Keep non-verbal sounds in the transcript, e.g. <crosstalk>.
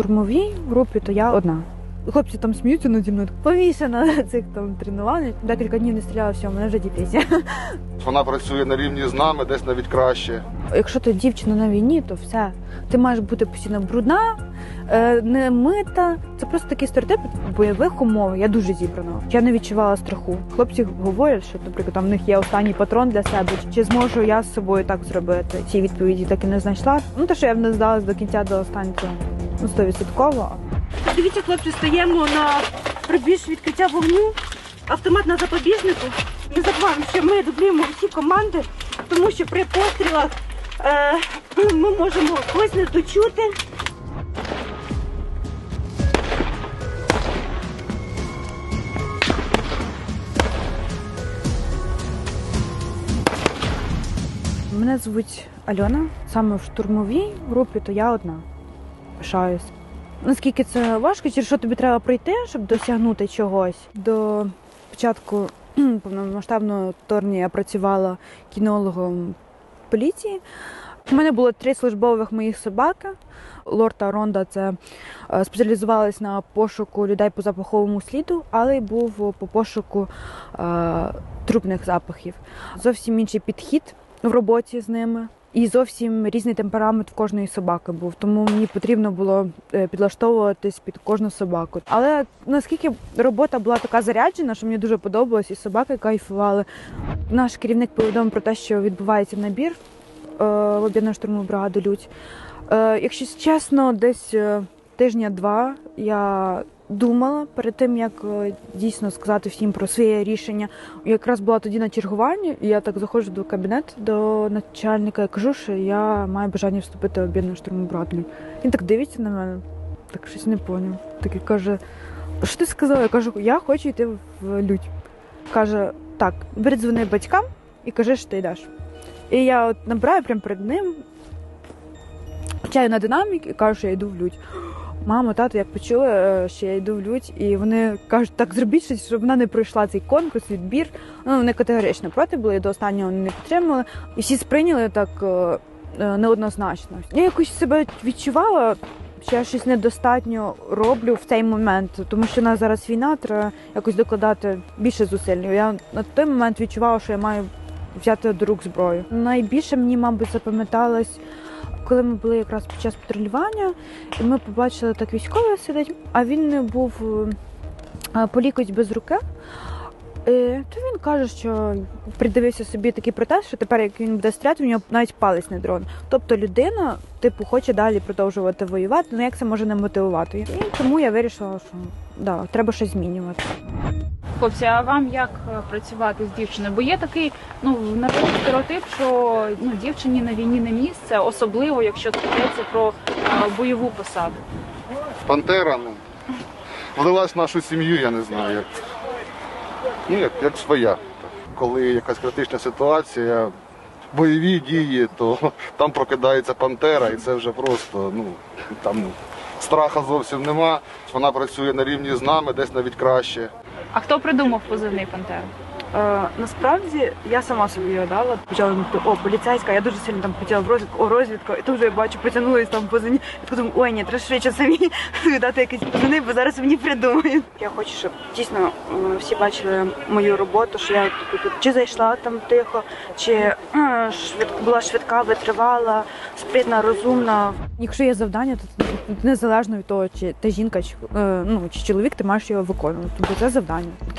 штурмовій групі, то я одна. Хлопці там сміються наді мною. Повішена на цих там тренуваннях. Декілька днів не стріляла, все, мене вже депресія. <laughs> Вона працює на рівні з нами, десь навіть краще. Якщо ти дівчина на війні, то все. Ти маєш бути постійно брудна, е, не мита. Це просто такий стереотип бойових умов. Я дуже зібрана. Я не відчувала страху. Хлопці говорять, що, наприклад, там в них є останній патрон для себе. Чи зможу я з собою так зробити? Ці відповіді так і не знайшла. Ну те, що я б не здалась до кінця до останнього, ну стовідсотково. Дивіться, хлопці, стоїмо на пробіж відкриття вогню, автомат на запобіжнику. Не забуваємо, що ми дублюємо всі команди, тому що при пострілах е, ми можемо когось не дочути. Мене звуть Альона. Саме в штурмовій групі, то я одна. Пишаюсь. Наскільки це важко, через що тобі треба пройти, щоб досягнути чогось? До початку повномасштабного вторгнення я працювала кінологом поліції. У мене було три службових моїх собаки. Лор та Ронда це е, спеціалізувались на пошуку людей по запаховому сліду, але й був по пошуку е, трупних запахів. Зовсім інший підхід в роботі з ними. І зовсім різний темперамент в кожної собаки був, тому мені потрібно було е, підлаштовуватись під кожну собаку. Але наскільки робота була така заряджена, що мені дуже подобалось, і собаки кайфували. Наш керівник повідомив про те, що відбувається набір е, в об'єднану штурмову бригаду Людь. Е, Якщо чесно, десь тижня-два я думала перед тим, як е, дійсно сказати всім про своє рішення. Якраз була тоді на чергуванні, і я так заходжу до кабінету до начальника і кажу, що я маю бажання вступити в об'єднану штурмову бригаду. Людь. Він так дивиться на мене, так щось не поняв. Так і каже: що ти сказала? Я кажу, я хочу йти в людь. Каже, так, передзвони батькам і кажи, що ти йдеш. І я от набираю прямо перед ним, чаю на динамік і кажу, що я йду в людь. Мамо, тато, як почули, е, що я йду в людь, і вони кажуть, так зробіть щось, щоб вона не пройшла цей конкурс, відбір. Ну, вони категорично проти були, і до останнього не підтримали. І всі сприйняли так е, е, неоднозначно. Я якось себе відчувала, що я щось недостатньо роблю в цей момент, тому що у нас зараз війна, треба якось докладати більше зусиль. Я на той момент відчувала, що я маю взяти до рук зброю. Найбільше мені, мабуть, запам'яталось, коли ми були якраз під час патрулювання, і ми побачили, так військовий сидить, а він був е, по лікоть без руки. Е, То він каже, що придивився собі такий протест, що тепер, як він буде стріляти, у нього навіть палець не дрон. Тобто людина, типу, хоче далі продовжувати воювати, ну як це може не мотивувати? І тому я вирішила, що да, треба щось змінювати. Хлопці, а вам як е, працювати з дівчиною? Бо є такий ну народний стереотип, що ну дівчині на війні не місце, особливо якщо йдеться про е, бойову посаду. Пантера, ну, влилась в нашу сім'ю, я не знаю як. Ну, як, як своя. Коли якась критична ситуація, бойові дії, то там прокидається пантера, і це вже просто, ну, там страха зовсім нема. Вона працює на рівні з нами, десь навіть краще. А хто придумав позивний пантера? Е, насправді я сама собі його дала. Почала думати, о, поліцейська, я дуже сильно там хотіла в розвідку, о, розвідку, і тут вже я бачу, потягнулись там позивні. І подумала, ой, ні, треба швидше самі <laughs> дати якісь позивні, бо зараз мені придумають. Я хочу, щоб дійсно е, всі бачили мою роботу, що я тут, чи зайшла там тихо, чи е, швид, була швидка, витривала, спритна, розумна. Якщо є завдання, то незалежно від того, чи ти жінка, чи, е, ну, чи чоловік, ти маєш його виконувати. Бо це завдання.